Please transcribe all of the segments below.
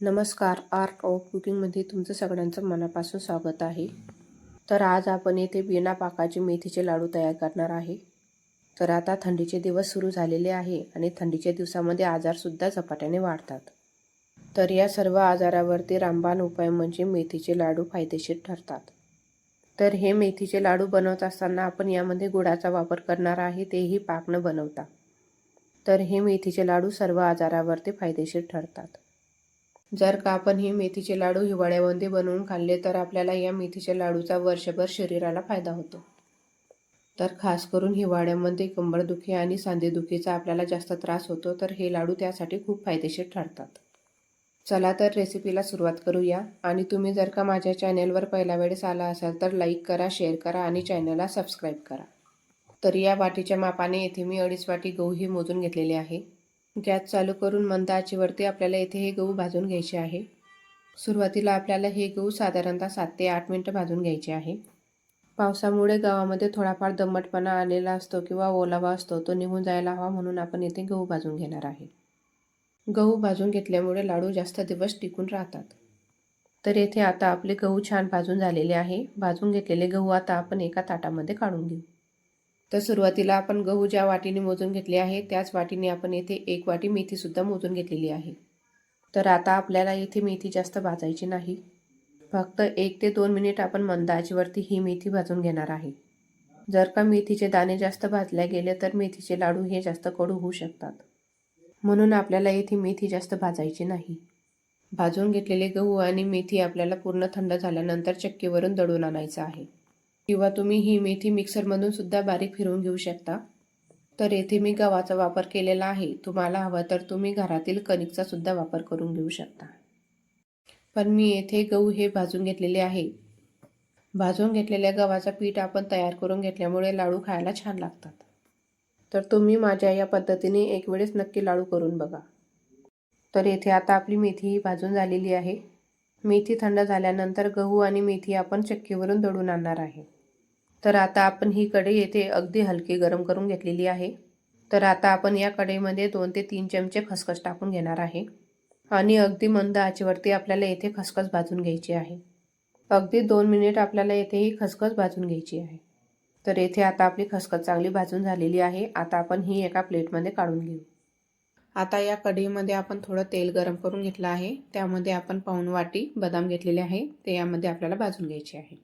नमस्कार. Art of कुकिंगमध्ये तुमचं सगळ्यांचं मनापासून स्वागत आहे. तर आज आपण येथे बिना पाकाचे मेथीचे लाडू तयार करणार आहे. तर आता थंडीचे दिवस सुरू झालेले आहे आणि थंडीच्या दिवसामध्ये आजारसुद्धा झपाट्याने वाढतात. तर या सर्व आजारावरती रामबाण उपाय म्हणजे मेथीचे लाडू फायदेशीर ठरतात. तर हे मेथीचे लाडू बनवत असताना आपण यामध्ये गुळाचा वापर करणार आहे तेही पाकनं बनवता. तर हे मेथीचे लाडू सर्व आजारावरती फायदेशीर ठरतात. जर का आपण हे मेथीचे लाडू हिवाळ्यामध्ये बनवून खाल्ले तर आपल्याला या मेथीच्या लाडूचा वर्षभर शरीराला फायदा होतो. तर खास करून हिवाळ्यामध्ये कंबरदुखी आणि सांधेदुखीचा आपल्याला जास्त त्रास होतो तर हे लाडू त्यासाठी खूप फायदेशीर ठरतात. चला तर रेसिपीला सुरुवात करूया. आणि तुम्ही जर का माझ्या चॅनेलवर पहिल्या वेळेस आला असाल तर लाईक करा शेअर करा आणि चॅनलला सबस्क्राईब करा. तर या वाटीच्या मापाने येथे मी अडीच वाटी गहू ही मोजून घेतलेले आहे. गॅस चालू करून मंद आचेवरती आपल्याला येथे हे गहू भाजून घ्यायचे आहे. सुरुवातीला आपल्याला हे गहू साधारणतः सात ते आठ मिनटं भाजून घ्यायचे आहे. पावसामुळे गावामध्ये थोडाफार दमटपणा आलेला असतो किंवा ओलावा असतो तो निघून जायला हवा म्हणून आपण येथे गहू भाजून घेणार आहे. गहू भाजून घेतल्यामुळे लाडू जास्त दिवस टिकून राहतात. तर येथे आता आपले गहू छान भाजून झालेले आहे. भाजून घेतलेले गहू आता आपण एका ताटामध्ये काढून घेऊ. तर सुरुवातीला आपण गहू ज्या वाटीने मोजून घेतले आहे त्याच वाटीने आपण येथे एक वाटी मेथीसुद्धा मोजून घेतलेली आहे. तर आता आपल्याला येथे मेथी जास्त भाजायची नाही. फक्त एक ते दोन मिनिट आपण मंद ही मेथी भाजून घेणार आहे. जर का मेथीचे दाणे जास्त भाजले गेले तर मेथीचे लाडू हे जास्त कडू होऊ शकतात. म्हणून आपल्याला येथे मेथी जास्त भाजायची नाही. भाजून घेतलेले गहू आणि मेथी आपल्याला पूर्ण थंड झाल्यानंतर चक्कीवरून दळून आणायचं आहे. किंवा तुम्ही ही मेथी मिक्सरमधून सुद्धा बारीक फिरवून घेऊ शकता. तर येथे मी गव्हाचा वापर केलेला आहे. तुम्हाला हवं तर तुम्ही घरातील कणिकचा सुद्धा वापर करून घेऊ शकता. पण मी येथे गहू हे भाजून घेतलेले आहे. भाजून घेतलेल्या गव्हाचा पीठ आपण तयार करून घेतल्यामुळे लाडू खायला छान लागतात. तर तुम्ही माझ्या या पद्धतीने एक वेळेस नक्की लाडू करून बघा. तर येथे आता आपली मेथी ही भाजून झालेली आहे. मेथी थंड झाल्यानंतर गहू आणि मेथी आपण चक्कीवरून दळून आणणार आहे. तर आता आपण ही कढई येथे अगदी हलकी गरम करून घेतलेली आहे. तर आता आपण या कढईमध्ये दोन ते तीन चमचे खसखस टाकून घेणार आहे. आणि अगदी मंद आचेवरती आपल्याला येथे खसखस भाजून घ्यायची आहे. अगदी दोन मिनिट आपल्याला येथे ही खसखस भाजून घ्यायची आहे. तर येथे आता आपली खसखस चांगली भाजून झालेली आहे. आता आपण ही एका प्लेटमध्ये काढून घेऊ. आता या कढईमध्ये आपण थोडं तेल गरम करून घेतलं आहे. त्यामध्ये आपण पाऊण वाटी बदाम घेतलेले आहे. ते यामध्ये आपल्याला भाजून घ्यायचे आहे.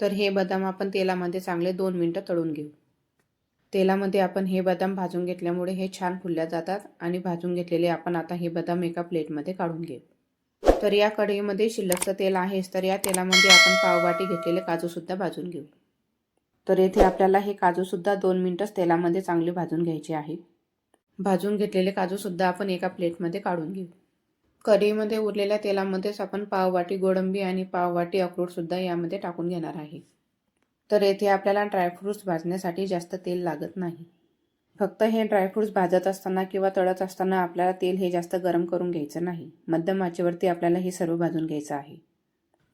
तर हे बदाम आपण तेलामध्ये चांगले दोन मिनटं तळून घेऊ. तेलामध्ये आपण हे बदाम भाजून घेतल्यामुळे हे छान फुलल्या जातात आणि भाजून घेतलेले आपण आता हे बदाम एका प्लेटमध्ये काढून घेऊ. तर या कढईमध्ये शिल्लकचं तेल आहेच तर या तेलामध्ये आपण पाववाटी घेतलेले काजूसुद्धा भाजून घेऊ. तर येथे आपल्याला हे काजूसुद्धा दोन मिनटंच तेलामध्ये चांगले भाजून घ्यायचे आहे. भाजून घेतलेले काजूसुद्धा आपण एका प्लेटमध्ये काढून घेऊ. कढईमध्ये उरलेल्या तेलामध्येच आपण पाववाटी गोडंबी आणि पाववाटी अक्रोडसुद्धा यामध्ये टाकून घेणार आहे. तर येथे आपल्याला ड्रायफ्रूट्स भाजण्यासाठी जास्त तेल लागत नाही. फक्त हे ड्रायफ्रूट्स भाजत असताना किंवा तळत असताना आपल्याला तेल हे जास्त गरम करून घ्यायचं नाही. मध्यम आचेवरती आपल्याला हे सर्व भाजून घ्यायचं आहे.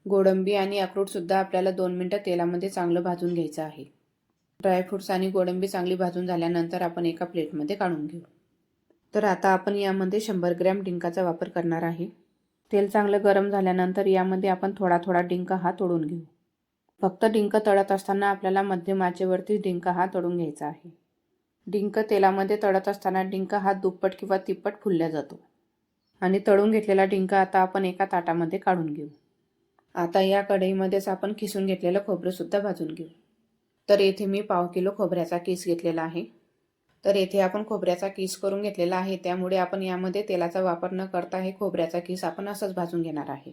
गोडंबी आणि अक्रोडसुद्धा आपल्याला दोन मिनटं तेलामध्ये चांगलं भाजून घ्यायचं आहे. ड्रायफ्रूट्स आणि गोडंबी चांगली भाजून झाल्यानंतर आपण एका प्लेटमध्ये काढून घेऊ. तर आता आपण यामध्ये शंभर ग्रॅम डिंकाचा वापर करणार आहे. तेल चांगलं गरम झाल्यानंतर यामध्ये आपण थोडा थोडा डिंक हा तोडून घेऊ. फक्त डिंक तळत असताना आपल्याला मध्यम आचेवरती डिंक हा तळून घ्यायचा आहे. डिंक तेलामध्ये तळत असताना डिंक हा दुप्पट किंवा तिप्पट फुलल्या जातो. आणि तळून घेतलेला डिंक आता आपण एका ताटामध्ये काढून घेऊ. आता या कढईमध्येच आपण खिसून घेतलेलं खोबरंसुद्धा भाजून घेऊ. तर येथे मी पाव किलो खोबऱ्याचा किस घेतलेला आहे. तर येथे आपण खोबऱ्याचा किस करून घेतलेला आहे. त्यामुळे आपण यामध्ये तेलाचा वापर न करता हे खोबऱ्याचा किस आपण असंच भाजून घेणार आहे.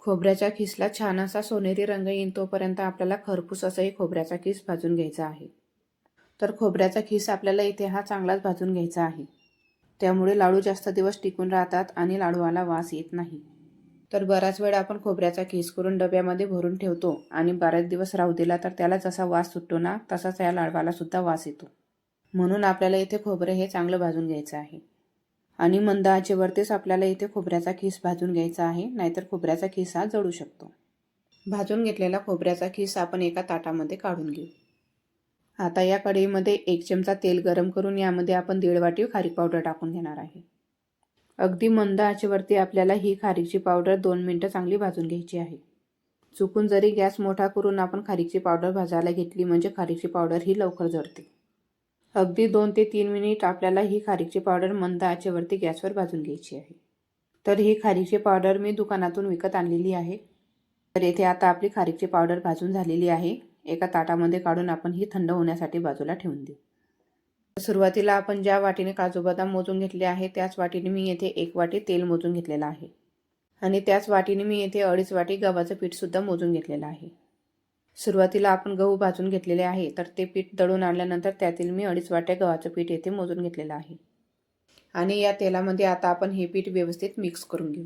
खोबऱ्याच्या खिसला छान असा सोनेरी रंग येईन तोपर्यंत आपल्याला खरपूस असंही खोबऱ्याचा किस भाजून घ्यायचा आहे. तर खोबऱ्याचा खिस आपल्याला इथे हा चांगलाच भाजून घ्यायचा आहे. त्यामुळे लाडू जास्त दिवस टिकून राहतात आणि लाडूवाला वास येत नाही. तर बराच वेळ आपण खोबऱ्याचा खिस करून डब्यामध्ये भरून ठेवतो आणि बऱ्याच दिवस राहू दिला तर त्याला जसा वास सुटतो ना तसाच या लाडवाला सुद्धा वास येतो. म्हणून आपल्याला इथे खोबरं हे चांगलं भाजून घ्यायचं आहे. आणि मंद आचेवरतीच आपल्याला इथे खोबऱ्याचा खीस भाजून घ्यायचा आहे नाहीतर खोबऱ्याचा खीस हा जळू शकतो. भाजून घेतलेला खोबऱ्याचा खीस आपण एका ताटामध्ये काढून घेऊ. आता या कढईमध्ये एक चमचा तेल गरम करून यामध्ये आपण दीड वाटी खारीक पावडर टाकून घेणार आहे. अगदी मंद आचेवरती आपल्याला ही खारीकची पावडर दोन मिनटं चांगली भाजून घ्यायची आहे. चुकून जरी गॅस मोठा करून आपण खारीकची पावडर भाजायला घेतली म्हणजे खारीकची पावडर ही लवकर जळते. अगदी दोन ते तीन मिनिट आपल्याला ही खारीची पावडर मंद आचेवरती गॅसवर भाजून घ्यायची आहे. तर ही खारीची पावडर मी दुकानातून विकत आणलेली आहे. तर येथे आता आपली खारीकची पावडर भाजून झालेली आहे. एका ताटामध्ये काढून आपण ही थंड होण्यासाठी बाजूला ठेवून देऊ. सुरुवातीला आपण ज्या वाटीने काजू बदाम मोजून घेतले आहे त्याच वाटीने मी येथे एक वाटी तेल मोजून घेतलेलं आहे. आणि त्याच वाटीने मी येथे अडीच वाटी गव्हाचं पीठसुद्धा मोजून घेतलेलं आहे. सुरुवातीला आपण गहू भाजून घेतलेले आहे तर ते पीठ दळून आणल्यानंतर त्यातील मी अडीच वाट्या गव्हाचं पीठ येथे मोजून घेतलेलं आहे. आणि या तेलामध्ये आता आपण हे पीठ व्यवस्थित मिक्स करून घेऊ.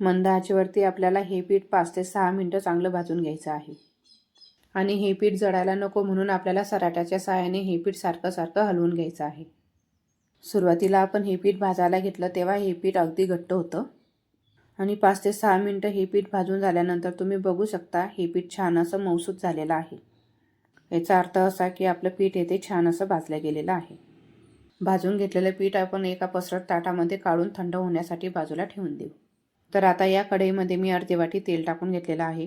मंद आचेवरती आपल्याला हे पीठ पाच ते सहा मिनटं चांगलं भाजून घ्यायचं आहे. आणि हे पीठ जळायला नको म्हणून आपल्याला सराट्याच्या सहाय्याने हे पीठ सारखं सारखं हलवून घ्यायचं आहे. सुरुवातीला आपण हे पीठ भाजायला घेतलं तेव्हा हे पीठ अगदी घट्ट होतं. आणि पाच ते सहा मिनटं हे पीठ भाजून झाल्यानंतर तुम्ही बघू शकता हे पीठ छान असं मौसूद झालेलं आहे. याचा अर्थ असा की आपलं पीठ येथे छान असं भाजलं गेलेलं आहे. भाजून घेतलेलं पीठ आपण एका पसरट ताटामध्ये काढून थंड होण्यासाठी बाजूला ठेवून देऊ. तर आता या कढईमध्ये मी अर्धी वाटी तेल टाकून घेतलेलं आहे.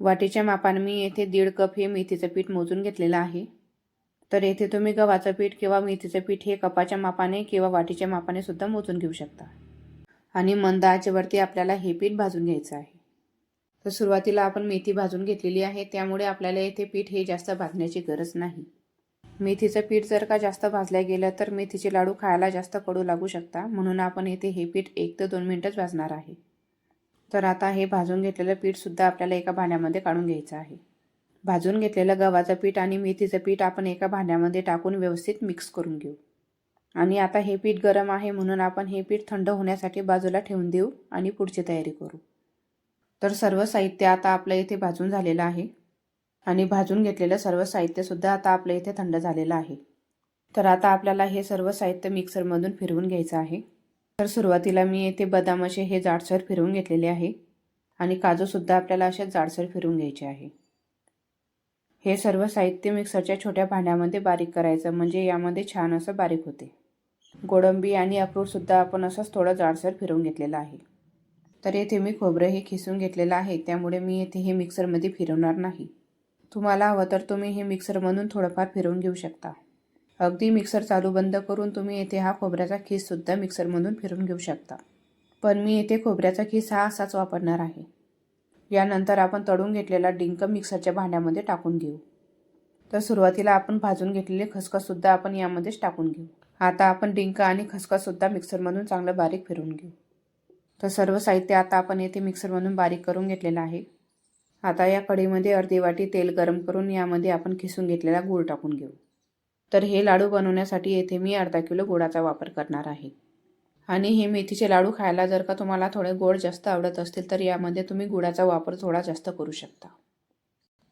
वाटीच्या मापाने मी येथे दीड कप हे मेथीचं पीठ मोजून घेतलेलं आहे. तर येथे तुम्ही गव्हाचं पीठ किंवा मेथीचं पीठ हे कपाच्या मापाने किंवा वाटीच्या मापाने सुद्धा मोजून घेऊ शकता. आणि मंद आचेवरती आपल्याला हे पीठ भाजून घ्यायचं आहे. तर सुरुवातीला आपण मेथी भाजून घेतलेली आहे त्यामुळे आपल्याला येथे पीठ हे जास्त भाजण्याची गरज नाही. मेथीचं पीठ जर का जास्त भाजल्या गेलं तर मेथीचे लाडू खायला जास्त कडू लागू शकता. म्हणून आपण येथे हे पीठ एक ते दोन मिनटंच भाजणार आहे. तर आता हे भाजून घेतलेलं पीठसुद्धा आपल्याला एका भांड्यामध्ये काढून घ्यायचं आहे. भाजून घेतलेलं गव्हाचं पीठ आणि मेथीचं पीठ आपण एका भांड्यामध्ये टाकून व्यवस्थित मिक्स करून घेऊ. आणि आता हे पीठ गरम आहे म्हणून आपण हे पीठ थंड होण्यासाठी बाजूला ठेवून देऊ आणि पुढची तयारी करू. तर सर्व साहित्य आता आपलं इथे भाजून झालेलं आहे. आणि भाजून घेतलेलं सर्व साहित्यसुद्धा आता आपल्या इथे थंड झालेलं आहे. तर आता आपल्याला हे सर्व साहित्य मिक्सरमधून फिरवून घ्यायचं आहे. तर सुरुवातीला मी येथे बदाम असे हे जाडसर फिरवून घेतलेले आहे. आणि काजूसुद्धा आपल्याला असे जाडसर फिरवून घ्यायचे आहे. हे सर्व साहित्य मिक्सरच्या छोट्या भांड्यामध्ये बारीक करायचं म्हणजे यामध्ये छान असं बारीक होते. गोडंबी आणि अक्रोडसुद्धा आपण असंच थोडं जाडसर फिरवून घेतलेलं आहे. तर येथे मी खोबरं हे खिसून घेतलेलं आहे त्यामुळे मी येथे हे मिक्सरमध्ये फिरवणार नाही. तुम्हाला हवं तर तुम्ही हे मिक्सरमधून थोडंफार फिरवून घेऊ शकता. अगदी मिक्सर चालू बंद करून तुम्ही येथे हा खोबऱ्याचा खीससुद्धा मिक्सरमधून फिरून घेऊ शकता. पण मी येथे खोबऱ्याचा खीस हा असाच वापरणार आहे. यानंतर आपण तळून घेतलेला डिंक मिक्सरच्या भांड्यामध्ये टाकून घेऊ. तर सुरुवातीला आपण भाजून घेतलेले खसखससुद्धा आपण यामध्येच टाकून घेऊ. आता आपण डिंक आणि खसखससुद्धा मिक्सरमधून चांगलं बारीक फिरून घेऊ. तर सर्व साहित्य आता आपण येथे मिक्सरमधून बारीक करून घेतलेलं आहे. आता या कढीमध्ये अर्धी वाटी तेल गरम करून यामध्ये आपण खिसून घेतलेला गूळ टाकून घेऊ. तर हे लाडू बनवण्यासाठी येथे मी अर्धा किलो गुळाचा वापर करणार आहे. आणि हे मेथीचे लाडू खायला जर का तुम्हाला थोडे गोड जास्त आवडत असतील तर यामध्ये तुम्ही गुळाचा वापर थोडा जास्त करू शकता.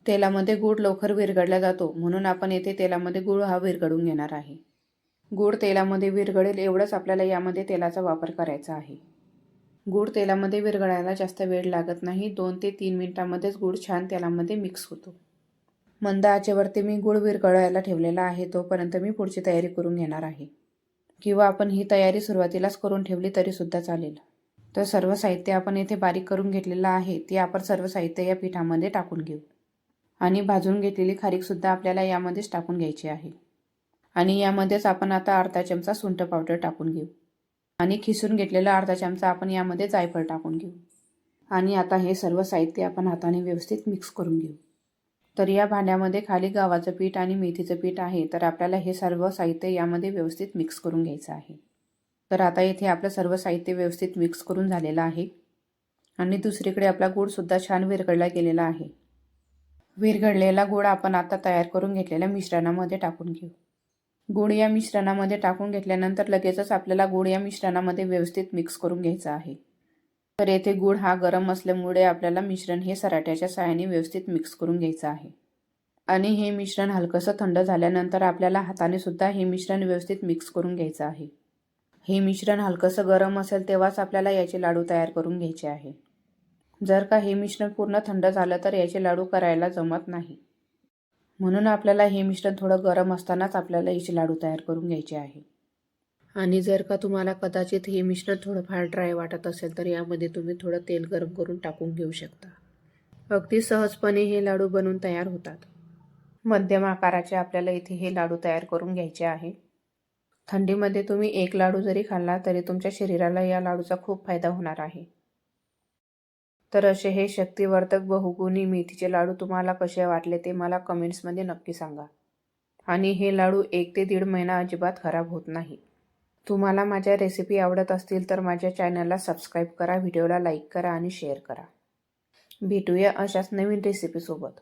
तेलामध्ये गूळ लवकर विरघळला जातो म्हणून आपण येथे तेलामध्ये गूळ हा विरघळून घेणार आहे. गूळ तेलामध्ये विरघळेल एवढंच आपल्याला यामध्ये तेलाचा वापर करायचा आहे. गूळ तेलामध्ये विरघळायला जास्त वेळ लागत नाही दोन ते तीन मिनटामध्येच गूळ छान तेलामध्ये मिक्स होतो. मंद आचेवरती मी गूळ विरघळायला ठेवलेला आहे तोपर्यंत मी पुढची तयारी करून घेणार आहे. किंवा आपण ही तयारी सुरुवातीलाच करून ठेवली तरीसुद्धा चालेल. तर सर्व साहित्य आपण येथे बारीक करून घेतलेलं आहे ते आपण सर्व साहित्य या पिठामध्ये टाकून घेऊ. आणि भाजून घेतलेली खारीकसुद्धा आपल्याला यामध्येच टाकून घ्यायची आहे. आणि यामध्येच आपण आता अर्धा चमचा सुंठ पावडर टाकून घेऊ. आणि खिसून घेतलेला अर्धा चमचा आपण यामध्ये जायफळ टाकून घेऊ. आणि आता हे सर्व साहित्य आपण हाताने व्यवस्थित मिक्स करून घेऊ. तर या भांड्यामध्ये खाली गव्हाचं पीठ आणि मेथीचं पीठ आहे. तर आपल्याला हे सर्व साहित्य यामध्ये व्यवस्थित मिक्स करून घ्यायचं आहे. तर आता इथे आपलं सर्व साहित्य व्यवस्थित मिक्स करून झालेलं आहे. आणि दुसरीकडे आपला गूळसुद्धा छान विरघळला गेलेला आहे. विरघळलेला गूळ आपण आता तयार करून घेतलेल्या मिश्रणामध्ये टाकून घेऊ. गूळ या मिश्रणामध्ये टाकून घेतल्यानंतर लगेचच आपल्याला गुळ या मिश्रणामध्ये व्यवस्थित मिक्स करून घ्यायचा आहे. तर येथे गूळ हा गरम असल्यामुळे आपल्याला मिश्रण हे सराट्याच्या साहाय्याने व्यवस्थित मिक्स करून घ्यायचं आहे. आणि हे मिश्रण हलकंसं थंड झाल्यानंतर आपल्याला हाताने सुद्धा हे मिश्रण व्यवस्थित मिक्स करून घ्यायचं आहे. हे मिश्रण हलकंसं गरम असेल तेव्हाच आपल्याला याचे लाडू तयार करून घ्यायचे आहे. जर का हे मिश्रण पूर्ण थंड झालं तर याचे लाडू करायला जमत नाही. म्हणून आपल्याला हे मिश्रण थोडं गरम असतानाच आपल्याला याचे लाडू तयार करून घ्यायचे आहे. आणि जर का तुम्हाला कदाचित हे मिश्रण थोडंफार ड्राय वाटत असेल तर यामध्ये तुम्ही थोडं तेल गरम करून टाकून घेऊ शकता. अगदी सहजपणे हे लाडू बनवून तयार होतात. मध्यम आकाराचे आपल्याला इथे हे लाडू तयार करून घ्यायचे आहे. थंडीमध्ये तुम्ही एक लाडू जरी खाल्ला तरी तुमच्या शरीराला या लाडूचा खूप फायदा होणार आहे. तर असे हे शक्तिवर्धक बहुगुणी मेथीचे लाडू तुम्हाला कसे वाटले ते मला कमेंट्समध्ये नक्की सांगा. आणि हे लाडू एक ते दीड महिना अजिबात खराब होत नाही. तुम्हाला माझ्या रेसिपी आवडत असतील तर माझ्या चॅनलला सबस्क्राईब करा व्हिडिओला लाईक करा आणि शेअर करा. भेटूया अशाच नवीन रेसिपीसोबत